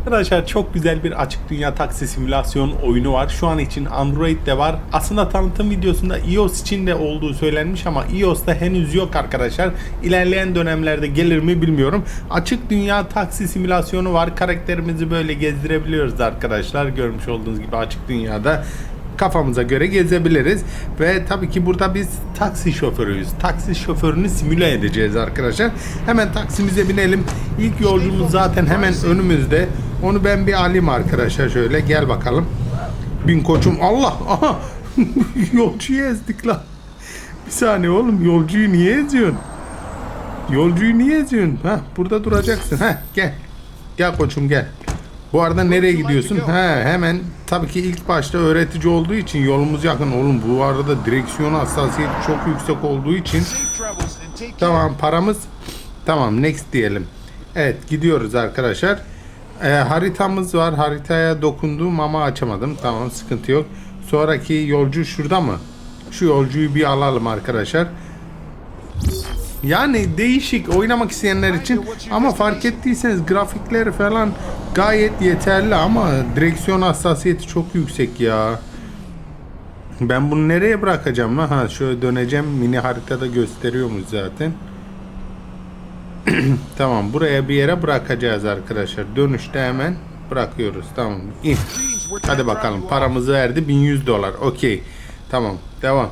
Arkadaşlar çok güzel bir açık dünya taksi simülasyon oyunu var. Şu an için Android'de var. Aslında tanıtım videosunda iOS için de olduğu söylenmiş ama iOS'ta henüz yok arkadaşlar. İlerleyen dönemlerde gelir mi bilmiyorum. Açık dünya taksi simülasyonu var. Karakterimizi böyle gezdirebiliyoruz arkadaşlar. Görmüş olduğunuz gibi açık dünyada kafamıza göre gezebiliriz. Ve tabii ki burada biz taksi şoförüyüz. Taksi şoförünü simüle edeceğiz arkadaşlar. Hemen taksimize binelim. İlk yolcumuz zaten hemen önümüzde. Onu ben bir alayım arkadaşlar şöyle. Gel bakalım. Bin koçum. Allah! Aha! Yolcuyu ezdik lan. Bir saniye oğlum. Yolcuyu niye eziyorsun? Yolcuyu niye eziyorsun? Ha, burada duracaksın. Ha, gel. Gel koçum gel. Bu arada nereye gidiyorsun? He, hemen tabii ki ilk başta öğretici olduğu için yolumuz yakın. Oğlum bu arada direksiyon hassasiyeti çok yüksek olduğu için tamam paramız tamam next diyelim. Evet gidiyoruz arkadaşlar. Ee, haritamız var. Haritaya dokundum ama açamadım. Tamam sıkıntı yok. Sonraki yolcu şurada mı? Şu yolcuyu bir alalım arkadaşlar. Yani değişik oynamak isteyenler için ama fark ettiyseniz grafikleri falan gayet yeterli ama direksiyon hassasiyeti çok yüksek ya. Ben bunu nereye bırakacağım? Ha şöyle döneceğim. Mini haritada gösteriyormuş zaten. tamam buraya bir yere bırakacağız arkadaşlar. Dönüşte hemen bırakıyoruz. Tamam. İn. Hadi bakalım paramızı verdi 1100 dolar. Okey. Tamam devam.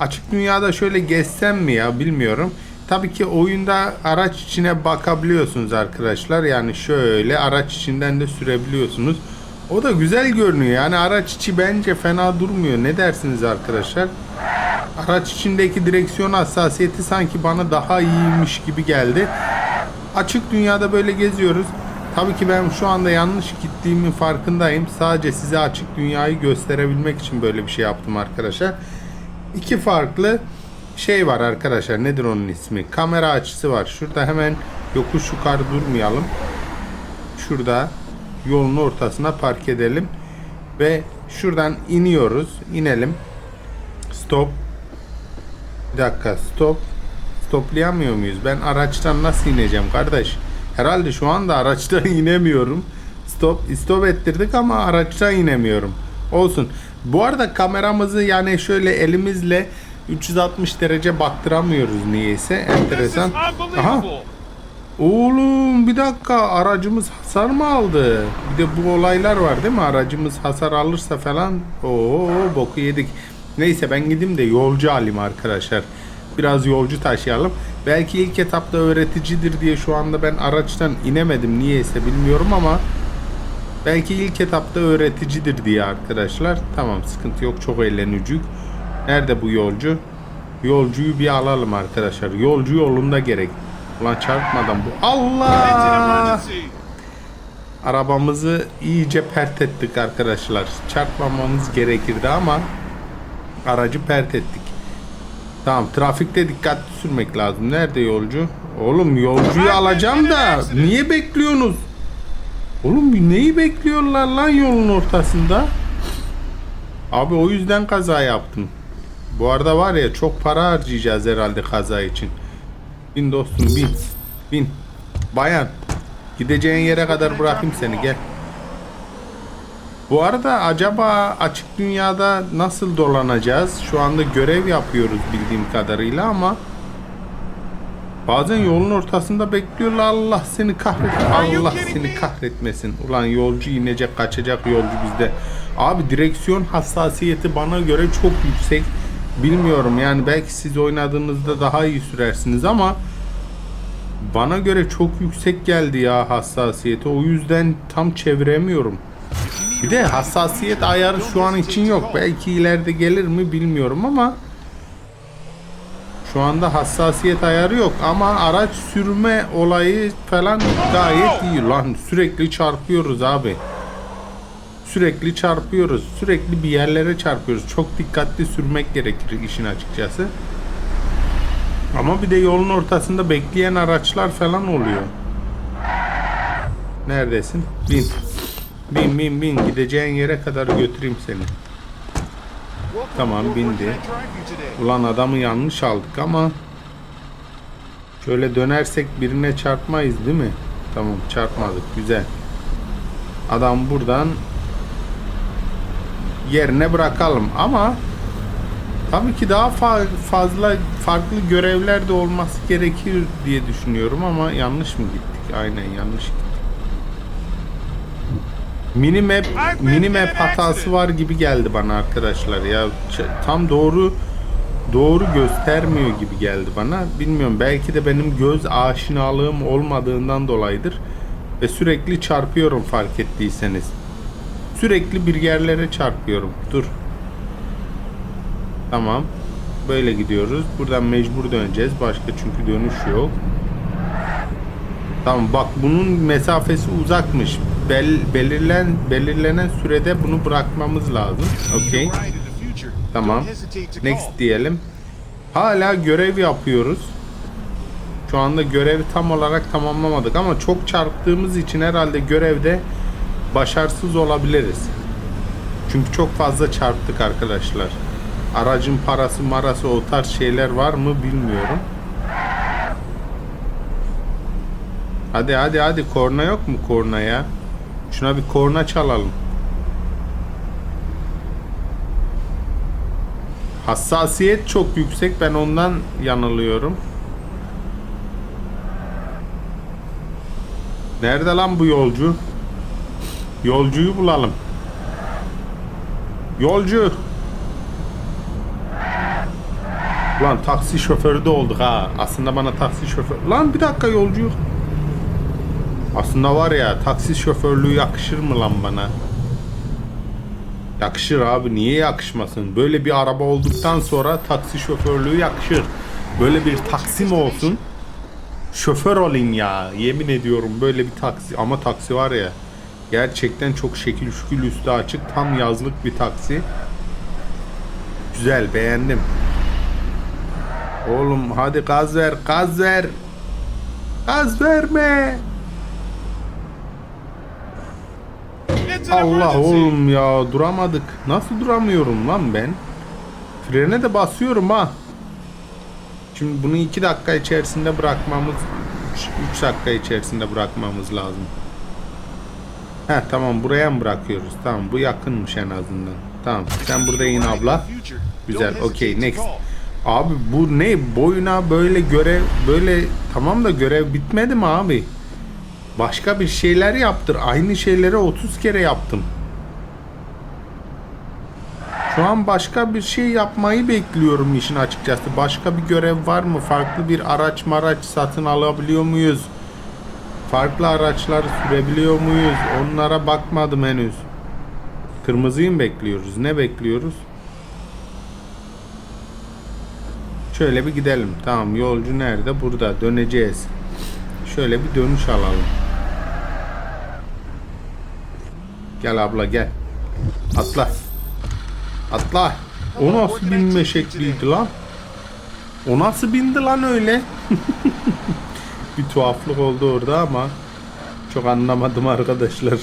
Açık dünyada şöyle gezsem mi ya bilmiyorum. Tabii ki oyunda araç içine bakabiliyorsunuz arkadaşlar. Yani şöyle araç içinden de sürebiliyorsunuz. O da güzel görünüyor. Yani araç içi bence fena durmuyor. Ne dersiniz arkadaşlar? Araç içindeki direksiyon hassasiyeti sanki bana daha iyiymiş gibi geldi. Açık dünyada böyle geziyoruz. Tabii ki ben şu anda yanlış gittiğimin farkındayım. Sadece size açık dünyayı gösterebilmek için böyle bir şey yaptım arkadaşlar. İki farklı şey var arkadaşlar. Nedir onun ismi? Kamera açısı var. Şurada hemen yokuş yukarı durmayalım. Şurada yolun ortasına park edelim. Ve şuradan iniyoruz. İnelim. Stop. Bir dakika stop. Stoplayamıyor muyuz? Ben araçtan nasıl ineceğim kardeş? Herhalde şu anda araçtan inemiyorum. Stop, stop ettirdik ama araçtan inemiyorum. Olsun. Bu arada kameramızı yani şöyle elimizle 360 derece baktıramıyoruz niyeyse. Enteresan. Aha. Oğlum bir dakika aracımız hasar mı aldı? Bir de bu olaylar var değil mi? Aracımız hasar alırsa falan o boku yedik. Neyse ben gideyim de yolcu alayım arkadaşlar. Biraz yolcu taşıyalım. Belki ilk etapta öğreticidir diye şu anda ben araçtan inemedim niyeyse bilmiyorum ama belki ilk etapta öğreticidir diye arkadaşlar. Tamam sıkıntı yok çok eğlenicik. Nerede bu yolcu? Yolcuyu bir alalım arkadaşlar. Yolcu yolunda gerek. Ulan çarpmadan bu. Allah! Arabamızı iyice pert ettik arkadaşlar. Çarpmamamız gerekirdi ama aracı pert ettik. Tamam trafikte dikkatli sürmek lazım. Nerede yolcu? Oğlum yolcuyu alacağım da niye bekliyorsunuz? Oğlum neyi bekliyorlar lan yolun ortasında? Abi o yüzden kaza yaptım. Bu arada var ya çok para harcayacağız herhalde kaza için. Bin dostum bin. Bin. Bayan. Gideceğin yere kadar bırakayım seni gel. Bu arada acaba açık dünyada nasıl dolanacağız? Şu anda görev yapıyoruz bildiğim kadarıyla ama bazen yolun ortasında bekliyorlar Allah seni kahret Allah seni kahretmesin. Ulan yolcu inecek kaçacak yolcu bizde. Abi direksiyon hassasiyeti bana göre çok yüksek. Bilmiyorum yani belki siz oynadığınızda daha iyi sürersiniz ama bana göre çok yüksek geldi ya hassasiyeti. O yüzden tam çeviremiyorum. Bir de hassasiyet ayarı şu an için yok. Belki ileride gelir mi bilmiyorum ama şu anda hassasiyet ayarı yok ama araç sürme olayı falan gayet iyi. Lan sürekli çarpıyoruz abi. Sürekli çarpıyoruz. Sürekli bir yerlere çarpıyoruz. Çok dikkatli sürmek gerekir işin açıkçası. Ama bir de yolun ortasında bekleyen araçlar falan oluyor. Neredesin? Bin. Bin bin bin gideceğin yere kadar götüreyim seni. Tamam bindi. Ulan adamı yanlış aldık ama şöyle dönersek birine çarpmayız değil mi? Tamam çarpmadık güzel. Adam buradan yerine bırakalım ama tabii ki daha fa- fazla farklı görevler de olması gerekir diye düşünüyorum ama yanlış mı gittik? Aynen yanlış gittik. Minimap minimap hatası var gibi geldi bana arkadaşlar ya tam doğru doğru göstermiyor gibi geldi bana. Bilmiyorum belki de benim göz aşinalığım olmadığından dolayıdır ve sürekli çarpıyorum fark ettiyseniz. Sürekli bir yerlere çarpıyorum. Dur. Tamam. Böyle gidiyoruz. Buradan mecbur döneceğiz. Başka çünkü dönüş yok. Tamam bak bunun mesafesi uzakmış. Bel, belirlen belirlenen sürede bunu bırakmamız lazım. Okey. Tamam. Next diyelim. Hala görev yapıyoruz. Şu anda görevi tam olarak tamamlamadık ama çok çarptığımız için herhalde görevde başarısız olabiliriz. Çünkü çok fazla çarptık arkadaşlar. Aracın parası marası o tarz şeyler var mı bilmiyorum. Hadi hadi hadi korna yok mu korna ya? Şuna bir korna çalalım. Hassasiyet çok yüksek. Ben ondan yanılıyorum. Nerede lan bu yolcu? Yolcuyu bulalım. Yolcu. Lan taksi şoförü de olduk ha. Aslında bana taksi şoför... Lan bir dakika yolcu yok. Aslında var ya taksi şoförlüğü yakışır mı lan bana? Yakışır abi niye yakışmasın? Böyle bir araba olduktan sonra taksi şoförlüğü yakışır. Böyle bir taksim olsun. Şoför olayım ya. Yemin ediyorum böyle bir taksi. Ama taksi var ya. Gerçekten çok şekil şükül üstü açık. Tam yazlık bir taksi. Güzel beğendim. Oğlum hadi gaz ver gaz ver. Gaz verme. Allah oğlum ya duramadık. Nasıl duramıyorum lan ben? Frene de basıyorum ha. Şimdi bunu 2 dakika içerisinde bırakmamız 3 dakika içerisinde bırakmamız lazım. Heh tamam buraya mı bırakıyoruz? Tamam bu yakınmış en azından. Tamam sen burada in abla. Güzel okey next. Abi bu ne boyuna böyle görev böyle tamam da görev bitmedi mi abi? Başka bir şeyler yaptır. Aynı şeyleri 30 kere yaptım. Şu an başka bir şey yapmayı bekliyorum işin açıkçası. Başka bir görev var mı? Farklı bir araç maraç satın alabiliyor muyuz? Farklı araçlar sürebiliyor muyuz? Onlara bakmadım henüz. Kırmızıyı mı bekliyoruz? Ne bekliyoruz? Şöyle bir gidelim. Tamam yolcu nerede? Burada. Döneceğiz. Şöyle bir dönüş alalım. Gel abla gel. Atla. Atla. O nasıl binme şekliydi lan? O nasıl bindi lan öyle? bir tuhaflık oldu orada ama çok anlamadım arkadaşlar.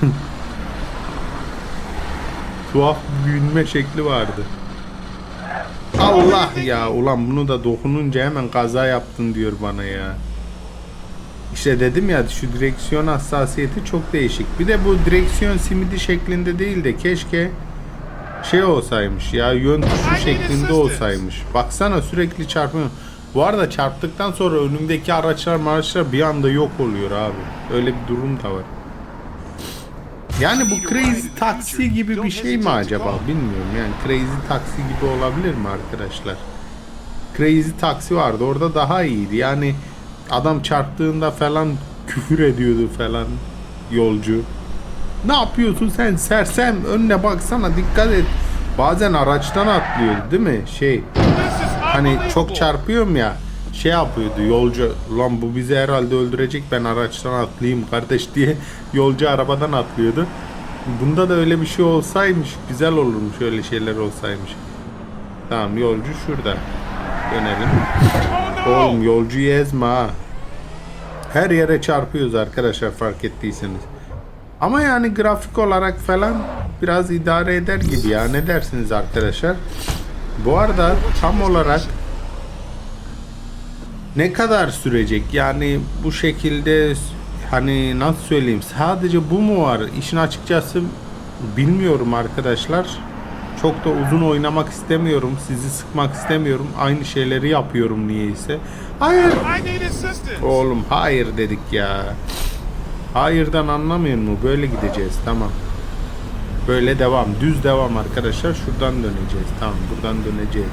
Tuhaf binme şekli vardı. Allah ya ulan bunu da dokununca hemen kaza yaptın diyor bana ya. İşte dedim ya şu direksiyon hassasiyeti çok değişik. Bir de bu direksiyon simidi şeklinde değil de keşke şey olsaymış ya yön tuşu şeklinde olsaymış. Baksana sürekli çarpıyor. Bu arada çarptıktan sonra önümdeki araçlar maraçlar bir anda yok oluyor abi. Öyle bir durum da var. Yani bu Crazy Taxi gibi bir şey mi acaba bilmiyorum. Yani Crazy Taxi gibi olabilir mi arkadaşlar? Crazy Taxi vardı orada daha iyiydi. Yani adam çarptığında falan küfür ediyordu falan yolcu. Ne yapıyorsun sen sersem önüne baksana dikkat et. Bazen araçtan atlıyordu değil mi? Şey hani çok çarpıyorum ya şey yapıyordu yolcu lan bu bizi herhalde öldürecek ben araçtan atlayayım kardeş diye yolcu arabadan atlıyordu. Bunda da öyle bir şey olsaymış güzel olurmuş öyle şeyler olsaymış. Tamam yolcu şurada. Dönelim. Oğlum yolcuyu ezme ha. Her yere çarpıyoruz arkadaşlar fark ettiyseniz. Ama yani grafik olarak falan biraz idare eder gibi ya. Ne dersiniz arkadaşlar? Bu arada tam olarak ne kadar sürecek? Yani bu şekilde hani nasıl söyleyeyim sadece bu mu var? İşin açıkçası bilmiyorum arkadaşlar. Çok da uzun oynamak istemiyorum. Sizi sıkmak istemiyorum. Aynı şeyleri yapıyorum niyeyse. Hayır. Oğlum hayır dedik ya. Hayırdan anlamıyor mu? Böyle gideceğiz. Tamam. Böyle devam. Düz devam arkadaşlar. Şuradan döneceğiz. Tamam. Buradan döneceğiz.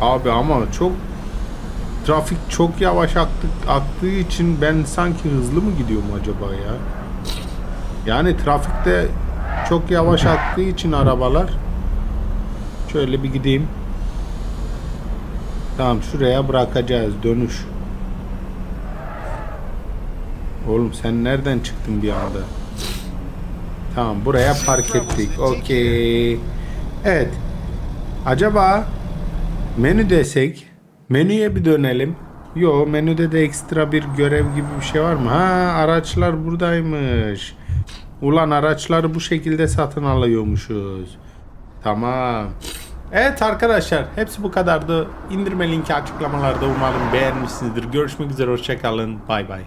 Abi ama çok trafik çok yavaş aktı, aktığı için ben sanki hızlı mı gidiyorum acaba ya? Yani trafikte çok yavaş aktığı için arabalar şöyle bir gideyim. Tamam şuraya bırakacağız dönüş. Oğlum sen nereden çıktın bir anda? Tamam buraya park ettik. Okey. Evet. Acaba menü desek menüye bir dönelim. Yo menüde de ekstra bir görev gibi bir şey var mı? Ha araçlar buradaymış. Ulan araçları bu şekilde satın alıyormuşuz. Tamam. Evet arkadaşlar hepsi bu kadardı. İndirme linki açıklamalarda umarım beğenmişsinizdir. Görüşmek üzere hoşçakalın. Bay bay.